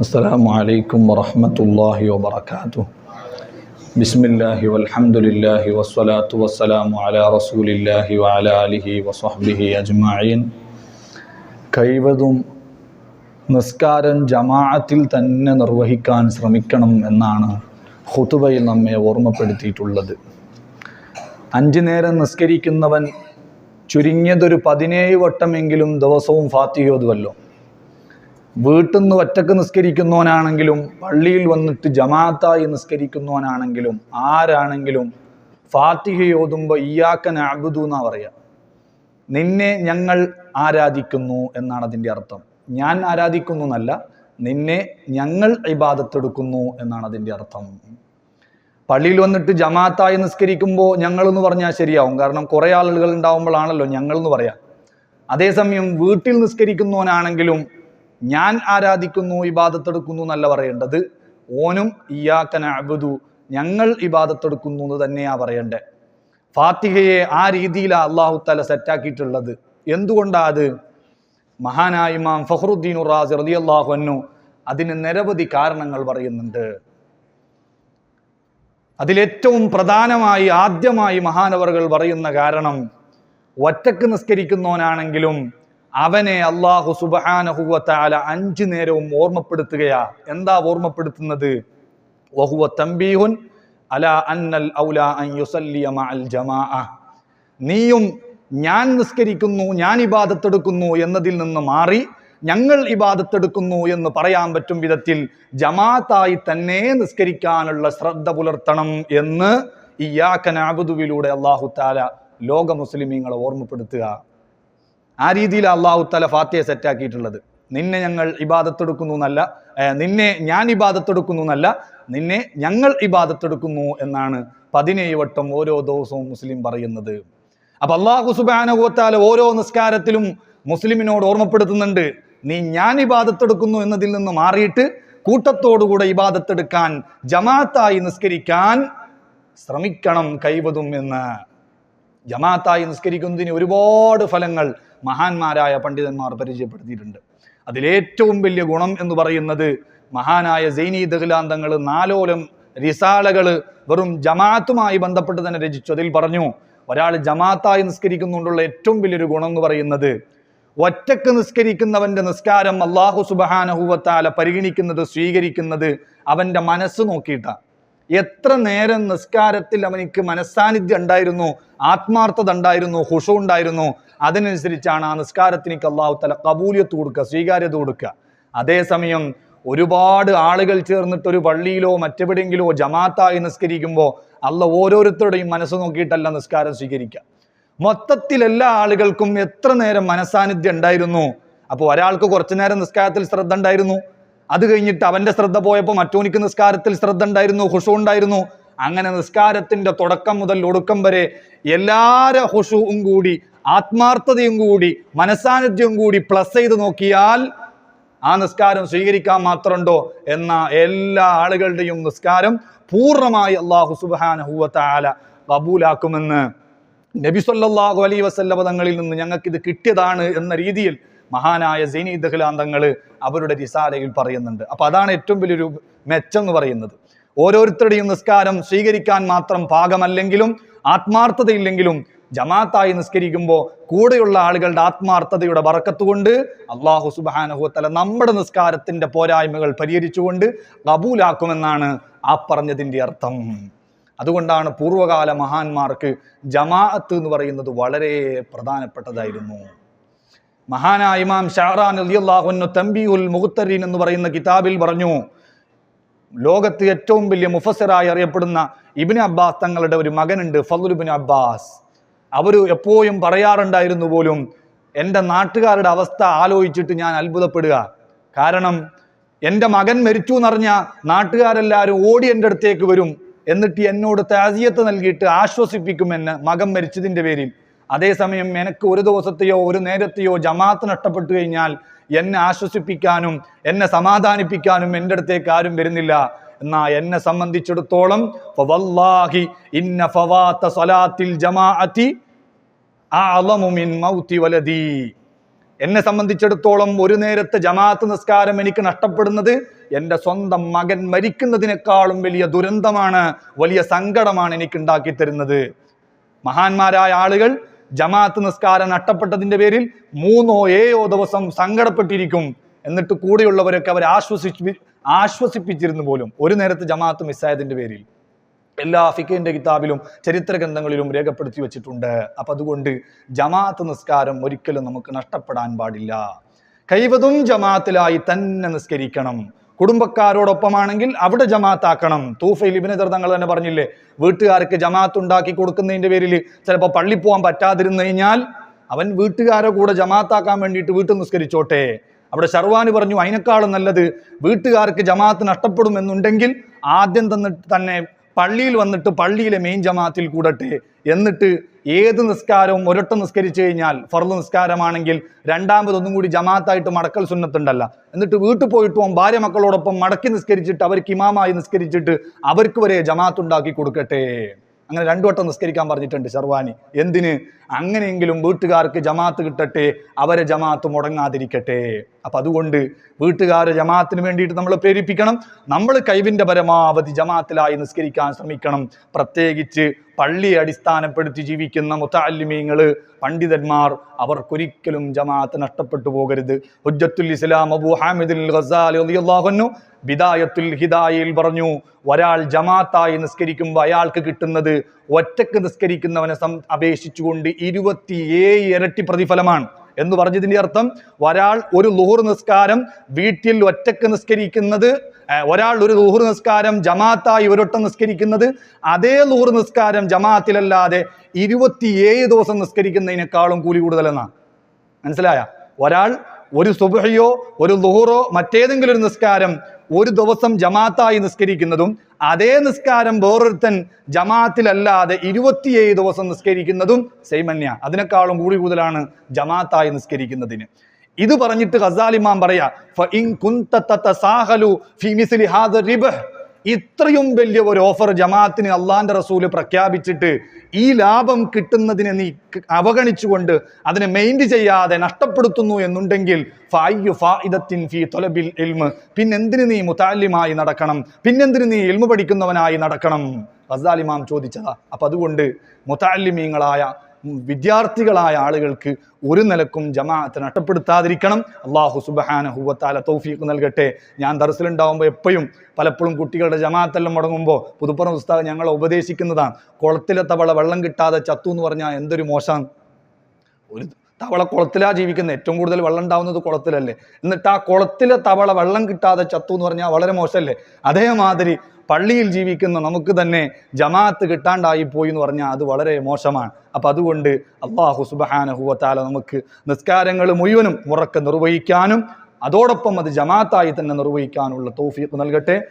السلام عليكم ورحمة الله وبركاته بسم الله والحمد لله والصلاة والسلام على رسول الله وعلى آله وصحبه أجمعين കഴിവതും നിസ്കാരം ജമാഅത്തിൽ തന്നെ നിർവഹിക്കാൻ ശ്രമിക്കണം എന്നാണ് ഹുതുബയിൽ നമ്മെ ഓർമ്മപ്പെടുത്തിയിട്ടുള്ളത് അഞ്ചു നേരം നിസ്കരിക്കുന്നവൻ ചുരുങ്ങിയതൊരു പതിനേഴ് വട്ടമെങ്കിലും ദിവസവും ഫാത്തിഹോതുവല്ലോ വീട്ടിൽ നിന്ന് ഒറ്റയ്ക്ക് നിസ്കരിക്കുന്നവനാണെങ്കിലും പള്ളിയിൽ വന്നിട്ട് ജമാഅത്തായി നിസ്കരിക്കുന്നവനാണെങ്കിലും ആരാണെങ്കിലും ഫാത്തിഹ ഓതുമ്പോൾ ഇയാക്കൻ അബുദു എന്നാ പറയാ. നിന്നെ ഞങ്ങൾ ആരാധിക്കുന്നു എന്നാണ് അതിന്റെ അർത്ഥം. ഞാൻ ആരാധിക്കുന്നു എന്നല്ല നിന്നെ ഞങ്ങൾ ഇബാദത്തെടുക്കുന്നു എന്നാണ് അതിന്റെ അർത്ഥം. പള്ളിയിൽ വന്നിട്ട് ജമാഅത്തായി നിസ്കരിക്കുമ്പോൾ ഞങ്ങൾ എന്ന് പറഞ്ഞാൽ ശരിയാവും. കാരണം കുറേ ആളുകൾ ഉണ്ടാവുമ്പോഴാണല്ലോ ഞങ്ങൾ എന്ന് പറയാം. അതേസമയം വീട്ടിൽ നിസ്കരിക്കുന്നവനാണെങ്കിലും ഞാൻ ആരാധിക്കുന്നു ഇബാദത്തെടുക്കുന്നു എന്നല്ല പറയേണ്ടത്. ഓനും ഇയാക്കന അബുദു ഞങ്ങൾ ഇബാദത്തെടുക്കുന്നു എന്ന് തന്നെയാ പറയണ്ടേ. ഫാത്തിഹയെ ആ രീതിയിലാണ് അള്ളാഹു തല സെറ്റാക്കിയിട്ടുള്ളത് എന്തുകൊണ്ടാ അത്? മഹാനായ ഇമാം ഫഹ്റുദ്ദീൻ ഉറാസ് റതി അള്ളാഹു അതിന് നിരവധി കാരണങ്ങൾ പറയുന്നുണ്ട്. അതിലേറ്റവും പ്രധാനമായി ആദ്യമായി മഹാനവറുകൾ പറയുന്ന കാരണം ഒറ്റയ്ക്ക് നിസ്കരിക്കുന്നവനാണെങ്കിലും അവനെ അള്ളാഹു സുബാനഹുവത്താല അഞ്ചു നേരവും ഓർമ്മപ്പെടുത്തുകയാ. എന്താ ഓർമ്മപ്പെടുത്തുന്നത്? വഹുവ തമ്പീഹുൻ അല അന്നൽ ഔല അൻ ജമാഅ. നീയും ഞാൻ നിസ്കരിക്കുന്നു ഞാൻ ഇബാദത്തെടുക്കുന്നു എന്നതിൽ നിന്ന് മാറി ഞങ്ങൾ ഇബാദത്തെടുക്കുന്നു എന്ന് പറയാൻ പറ്റും വിധത്തിൽ ജമാഅത്തായി തന്നെ നിസ്കരിക്കാനുള്ള ശ്രദ്ധ പുലർത്തണം എന്ന് ഈ യാക്കനാബുദുവിലൂടെ അള്ളാഹു താല ലോക മുസ്ലിമീങ്ങളെ ഓർമ്മപ്പെടുത്തുക. ആ രീതിയിൽ അള്ളാഹു തല ഫാത്തിയെ സെറ്റാക്കിയിട്ടുള്ളത് നിന്നെ ഞങ്ങൾ ഇബാദത്തെടുക്കുന്നു എന്നല്ല നിന്നെ ഞാൻ ഇബാദത്തെടുക്കുന്നു എന്നല്ല നിന്നെ ഞങ്ങൾ ഇബാദത്തെടുക്കുന്നു എന്നാണ് പതിനേഴ് വട്ടം ഓരോ ദിവസവും മുസ്ലിം പറയുന്നത്. അപ്പൊ അള്ളാഹു സുബാനുഭവത്താൽ ഓരോ നിസ്കാരത്തിലും മുസ്ലിമിനോട് ഓർമ്മപ്പെടുത്തുന്നുണ്ട് നീ ഞാൻ ഇബാദത്തെടുക്കുന്നു എന്നതിൽ നിന്ന് മാറിയിട്ട് കൂട്ടത്തോടുകൂടെ ഇബാദത്തെടുക്കാൻ ജമാഅത്തായി നിസ്കരിക്കാൻ ശ്രമിക്കണം കൈവതും എന്ന്. ജമാഅത്തായി നിസ്കരിക്കുന്നതിന് ഒരുപാട് ഫലങ്ങൾ മഹാന്മാരായ പണ്ഡിതന്മാർ പരിചയപ്പെടുത്തിയിട്ടുണ്ട്. അതിലേറ്റവും വലിയ ഗുണം എന്ന് പറയുന്നത് മഹാനായ സൈനി ദഹ്ലാന്തങ്ങൾ നാലോലം റിസാലകൾ വെറും ജമാഅത്തുമായി ബന്ധപ്പെട്ട് തന്നെ രചിച്ചു. അതിൽ പറഞ്ഞു ഒരാൾ ജമാഅത്തായി നിസ്കരിക്കുന്നുകൊണ്ടുള്ള ഏറ്റവും വലിയൊരു ഗുണം എന്ന് പറയുന്നത് ഒറ്റയ്ക്ക് നിസ്കരിക്കുന്നവന്റെ നിസ്കാരം അള്ളാഹു സുബഹാനഹുവത്താല പരിഗണിക്കുന്നത് സ്വീകരിക്കുന്നത് അവന്റെ മനസ്സ് നോക്കിയിട്ടാണ്. എത്ര നേരം നിസ്കാരത്തിൽ അവനിക്ക് മനസ്സാന്നിധ്യം ഉണ്ടായിരുന്നു ആത്മാർത്ഥത ഉണ്ടായിരുന്നു ഹുഷു ഉണ്ടായിരുന്നു അതിനനുസരിച്ചാണ് ആ നിസ്കാരത്തിനിക്ക് അള്ളാഹു തല കബൂലിയത്ത് കൊടുക്കുക സ്വീകാര്യത കൊടുക്കുക. അതേസമയം ഒരുപാട് ആളുകൾ ചേർന്നിട്ട് ഒരു പള്ളിയിലോ മറ്റെവിടെയെങ്കിലോ ജമാത്തായി നിസ്കരിക്കുമ്പോൾ അല്ല ഓരോരുത്തരുടെയും മനസ്സ് നോക്കിയിട്ടല്ല നിസ്കാരം സ്വീകരിക്കുക. മൊത്തത്തിൽ എല്ലാ ആളുകൾക്കും എത്ര നേരം മനസാന്നിധ്യം ഉണ്ടായിരുന്നു? അപ്പോൾ ഒരാൾക്ക് കുറച്ചു നേരം നിസ്കാരത്തിൽ ശ്രദ്ധ ഉണ്ടായിരുന്നു. അത് കഴിഞ്ഞിട്ട് അവന്റെ ശ്രദ്ധ പോയപ്പോൾ മറ്റോനിക്ക് നിസ്കാരത്തിൽ ശ്രദ്ധ ഉണ്ടായിരുന്നു ഹുഷു ഉണ്ടായിരുന്നു. അങ്ങനെ നിസ്കാരത്തിന്റെ തുടക്കം മുതൽ ഒടുക്കം വരെ എല്ലാര ഹുഷുവും കൂടി ആത്മാർത്ഥതയും കൂടി മനസാന്നിധ്യവും കൂടി പ്ലസ് ചെയ്ത് നോക്കിയാൽ ആ നിസ്കാരം സ്വീകരിക്കാൻ മാത്രമുണ്ടോ എന്ന എല്ലാ ആളുകളുടെയും നിസ്കാരം പൂർണമായി അള്ളാഹു സുബാനഹുവല കബൂലാക്കുമെന്ന് നബി സല്ലല്ലാഹു അലൈഹി വസല്ല പദങ്ങളിൽ നിന്ന് ഞങ്ങൾക്ക് ഇത് കിട്ടിയതാണ് എന്ന രീതിയിൽ മഹാനായ സൈനി ദഹ്ലാന്തങ്ങൾ അവരുടെ റിസാലയിൽ പറയുന്നുണ്ട്. അപ്പോൾ അതാണ് ഏറ്റവും വലിയൊരു മെച്ചം എന്ന് പറയുന്നത്. ഓരോരുത്തരുടെയും നിസ്കാരം സ്വീകരിക്കാൻ മാത്രം പാകമല്ലെങ്കിലും ആത്മാർത്ഥതയില്ലെങ്കിലും ജമാഅത്തായി നിസ്കരിക്കുമ്പോൾ കൂടെയുള്ള ആളുകളുടെ ആത്മാർത്ഥതയുടെ വറക്കത്ത് കൊണ്ട് അള്ളാഹു സുബാനഹുത്തല നമ്മുടെ നിസ്കാരത്തിന്റെ പോരായ്മകൾ പരിഹരിച്ചുകൊണ്ട് കബൂലാക്കുമെന്നാണ് ആ പറഞ്ഞതിന്റെ അർത്ഥം. അതുകൊണ്ടാണ് പൂർവകാല മഹാന്മാർക്ക് ജമാഅത്ത് എന്ന് പറയുന്നത് വളരെ പ്രധാനപ്പെട്ടതായിരുന്നു. മഹാനായ ഇമാം ഷാറാൻ അലിയല്ലാഹുന്നു തമ്പിയുൽ മുഹത്തരീൻ എന്ന് പറയുന്ന കിതാബിൽ പറഞ്ഞു ലോകത്ത് ഏറ്റവും വലിയ മുഫസറായി അറിയപ്പെടുന്ന ഇബിന് അബ്ബാസ് തങ്ങളുടെ ഒരു മകനുണ്ട് ഫതുലുബിൻ അബ്ബാസ്. അവർ എപ്പോഴും പറയാറുണ്ടായിരുന്നു പോലും എന്റെ നാട്ടുകാരുടെ അവസ്ഥ ആലോചിച്ചിട്ട് ഞാൻ അത്ഭുതപ്പെടുക. കാരണം എന്റെ മകൻ മരിച്ചു എന്നറിഞ്ഞ നാട്ടുകാരെല്ലാവരും ഓടി എന്റെ അടുത്തേക്ക് വരും. എന്നിട്ട് എന്നോട് താസിയത്ത് നൽകിയിട്ട് ആശ്വസിപ്പിക്കും എന്നെ മകൻ മരിച്ചതിന്റെ പേരിൽ. അതേസമയം എനിക്ക് ഒരു ദിവസത്തെയോ ഒരു നേരത്തെയോ ജമാഅത്ത് നഷ്ടപ്പെട്ടു കഴിഞ്ഞാൽ എന്നെ ആശ്വസിപ്പിക്കാനും എന്നെ സമാധാനിപ്പിക്കാനും എന്റെ അടുത്തേക്ക് ആരും വരുന്നില്ല. എന്നാ എന്നെ സംബന്ധിച്ചിടത്തോളം ഇന്ന സലാത്തിൽ എന്നെ സംബന്ധിച്ചിടത്തോളം ഒരു നേരത്തെ ജമാഅത്ത് നിസ്കാരം എനിക്ക് നഷ്ടപ്പെടുന്നത് എന്റെ സ്വന്തം മകൻ മരിക്കുന്നതിനേക്കാളും വലിയ ദുരന്തമാണ് വലിയ സങ്കടമാണ് എനിക്ക് ഉണ്ടാക്കി തരുന്നത്. മഹാന്മാരായ ആളുകൾ ജമാഅത്ത് നിസ്കാരം നഷ്ടപ്പെട്ടതിന്റെ പേരിൽ മൂന്നോ ഏഴോ ദിവസം സങ്കടപ്പെട്ടിരിക്കും. എന്നിട്ട് കൂടെയുള്ളവരൊക്കെ അവരെ ആശ്വസിപ്പി ആശ്വസിപ്പിച്ചിരുന്നു പോലും ഒരു നേരത്തെ ജമാഅത്ത് മിസ്സായതിന്റെ പേരിൽ. എല്ലാ ഫിഖിന്റെ കിതാബിലും ചരിത്ര ഗ്രന്ഥങ്ങളിലും രേഖപ്പെടുത്തി വെച്ചിട്ടുണ്ട്. അപ്പൊ അതുകൊണ്ട് ജമാഅത്ത് നിസ്കാരം ഒരിക്കലും നമുക്ക് നഷ്ടപ്പെടാൻ പാടില്ല. കൈവതും ജമാഅത്തിലായി തന്നെ നിസ്കരിക്കണം. കുടുംബക്കാരോടൊപ്പമാണെങ്കിൽ അവിടെ ജമാഅത്താക്കണം. തൂഫയിൽ ഇബിന് തങ്ങൾ തന്നെ പറഞ്ഞില്ലേ വീട്ടുകാർക്ക് ജമാഅത്ത് ഉണ്ടാക്കി കൊടുക്കുന്നതിന്റെ പേരിൽ ചിലപ്പോൾ പള്ളി പോകാൻ പറ്റാതിരുന്നു കഴിഞ്ഞാൽ അവൻ വീട്ടുകാരെ കൂടെ ജമാഅത്താക്കാൻ വേണ്ടിയിട്ട് വീട്ടിൽ നിസ്കരിച്ചോട്ടെ. അവിടെ ഷർവാന് പറഞ്ഞു അതിനേക്കാളും നല്ലത് വീട്ടുകാർക്ക് ജമാഅത്ത് നഷ്ടപ്പെടുമെന്നുണ്ടെങ്കിൽ ആദ്യം തന്നെ തന്നെ പള്ളിയിൽ വന്നിട്ട് പള്ളിയിലെ മെയിൻ ജമാഅത്തിൽ കൂടട്ടെ എന്നിട്ട് ഏത് നിസ്കാരവും ഒരൊട്ട നിസ്കരിച്ചു കഴിഞ്ഞാൽ ഫർദ് നിസ്കാരമാണെങ്കിൽ രണ്ടാമതൊന്നും കൂടി ജമാഅത്തായിട്ട് മടക്കൽ സുന്നത്തുണ്ടല്ല. എന്നിട്ട് വീട്ടിൽ പോയിട്ട് പോകാൻ ഭാര്യ മക്കളോടൊപ്പം മടക്കി നിസ്കരിച്ചിട്ട് അവർക്ക് ഇമാമായി നിസ്കരിച്ചിട്ട് അവർക്ക് വരെ ജമാഅത്ത് ഉണ്ടാക്കി കൊടുക്കട്ടെ. അങ്ങനെ രണ്ടു വട്ടം നിസ്കരിക്കാൻ പറഞ്ഞിട്ടുണ്ട് ഷർവാനി. എന്തിന്? അങ്ങനെയെങ്കിലും വീട്ടുകാർക്ക് ജമാഅത്ത് കിട്ടട്ടെ അവരെ ജമാഅത്ത് മുടങ്ങാതിരിക്കട്ടെ. അപ്പൊ അതുകൊണ്ട് വീട്ടുകാരെ ജമാഅത്തിന് വേണ്ടിയിട്ട് നമ്മൾ പ്രേരിപ്പിക്കണം. നമ്മൾ കൈവിന്റെ പരമാവധി ജമാഅത്തിലായി നിസ്കരിക്കാൻ ശ്രമിക്കണം. പ്രത്യേകിച്ച് പള്ളിയെ അടിസ്ഥാനപ്പെടുത്തി ജീവിക്കുന്ന മുത്താലിമീങ്ങൾ പണ്ഡിതന്മാർ അവർക്കൊരിക്കലും ജമാഅത്ത് നഷ്ടപ്പെട്ടു പോകരുത്. ഹുജ്ജത്തുൽ ഇസ്ലാം അബു ഹാമിദുൽ ഖസാലി ബിദായത്തുൽ ഹിദായയിൽ പറഞ്ഞു ഒരാൾ ജമാത്തായി നിസ്കരിക്കുമ്പോൾ അയാൾക്ക് കിട്ടുന്നത് ഒറ്റയ്ക്ക് നിസ്കരിക്കുന്നവനെ സം അപേക്ഷിച്ചുകൊണ്ട് ഇരുപത്തിയേഴ് ഇരട്ടി പ്രതിഫലമാണ്. എന്ന് പറഞ്ഞതിന്റെ അർത്ഥം ഒരാൾ ഒരു ലുഹുർ നിസ്കാരം വീട്ടിൽ ഒറ്റയ്ക്ക് നിസ്കരിക്കുന്നത് ഒരാൾ ഒരു ലുഹുർ നിസ്കാരം ജമാഅത്തായി ഒരൊട്ടം നിസ്കരിക്കുന്നത് അതേ ലുഹുർ നിസ്കാരം ജമാഅത്തിലല്ലാതെ ഇരുപത്തിയേഴ് ദിവസം നിസ്കരിക്കുന്നതിനേക്കാളും കൂലി കൂടുതലെന്നാണ് മനസ്സിലായ? ഒരാൾ ഒരു സുബഹയോ ഒരു ലുഹുറോ മറ്റേതെങ്കിലും ഒരു നിസ്കാരം ഒരു ദിവസം ജമാഅത്തായി നിസ്കരിക്കുന്നതും അതേ നിസ്കാരം വേറൊരുത്തൻ ജമാഅത്തിലല്ലാതെ ഇരുപത്തിയേഴ് ദിവസം നിസ്കരിക്കുന്നതും സെയ്മന്യ അതിനേക്കാളും കൂടി കൂടുതലാണ് ജമാഅത്തായി നിസ്കരിക്കുന്നതിന്. ഇത് പറഞ്ഞിട്ട് ഖസാലിമാൻ പറയാ ഇത്രയും വലിയ ഒരു ഓഫർ ജമാഅത്തിന് അള്ളാന്റെ റസൂൽ പ്രഖ്യാപിച്ചിട്ട് ഈ ലാഭം കിട്ടുന്നതിനെ നീ അവഗണിച്ചുകൊണ്ട് അതിനെ മെയിന്റ് ചെയ്യാതെ നഷ്ടപ്പെടുത്തുന്നു എന്നുണ്ടെങ്കിൽ ഫായു ഫായിദത്തിൻ ഫീ തൊലബിൽ ഇൽമ്. പിന്നെന്തിന് നീ മുത്താലിമായി നടക്കണം? പിന്നെന്തിന് നീ ഇൽമു പഠിക്കുന്നവനായി നടക്കണം? റസാലിമാം ചോദിച്ചതാ. അപ്പൊ അതുകൊണ്ട് മുത്താലിമീങ്ങളായ വിദ്യാർത്ഥികളായ ആളുകൾക്ക് ഒരു നിലക്കും ജമാഅത്ത് നഷ്ടപ്പെടുത്താതിരിക്കണം. അള്ളാഹു സുബഹാനഹുവത്താല തൗഫീഖ് നൽകട്ടെ. ഞാൻ ദർസിലുണ്ടാവുമ്പോൾ എപ്പോഴും പലപ്പോഴും കുട്ടികളുടെ ജമാഅത്തെല്ലാം മുടങ്ങുമ്പോൾ പുതുപ്പുറം ഉസ്താദ് ഞങ്ങളെ ഉപദേശിക്കുന്നതാണ്. കുളത്തിലെ തവള വെള്ളം കിട്ടാതെ ചത്തു എന്ന് പറഞ്ഞാൽ എന്തൊരു മോശം? ഒരു തവള കുളത്തിലാണ് ജീവിക്കുന്നത് ഏറ്റവും കൂടുതൽ വെള്ളം ഉണ്ടാവുന്നത് കുളത്തിലല്ലേ. എന്നിട്ട് ആ കുളത്തിലെ തവള വെള്ളം കിട്ടാതെ ചത്തു എന്ന് പറഞ്ഞാൽ വളരെ മോശമല്ലേ അതേമാതിരി പള്ളിയിൽ ജീവിക്കുന്ന നമുക്ക് തന്നെ ജമാഅത്ത് കിട്ടാണ്ടായി പോയി എന്ന് പറഞ്ഞാൽ അത് വളരെ മോശമാണ്. അപ്പം അതുകൊണ്ട് അള്ളാഹു സുബഹാനഹുവത്താല നമുക്ക് നിസ്കാരങ്ങൾ മുഴുവനും മുറക്കെ നിർവഹിക്കാനും അതോടൊപ്പം അത് ജമാഅത്തായി തന്നെ നിർവഹിക്കാനുള്ള തൗഫീഖ് നൽകട്ടെ.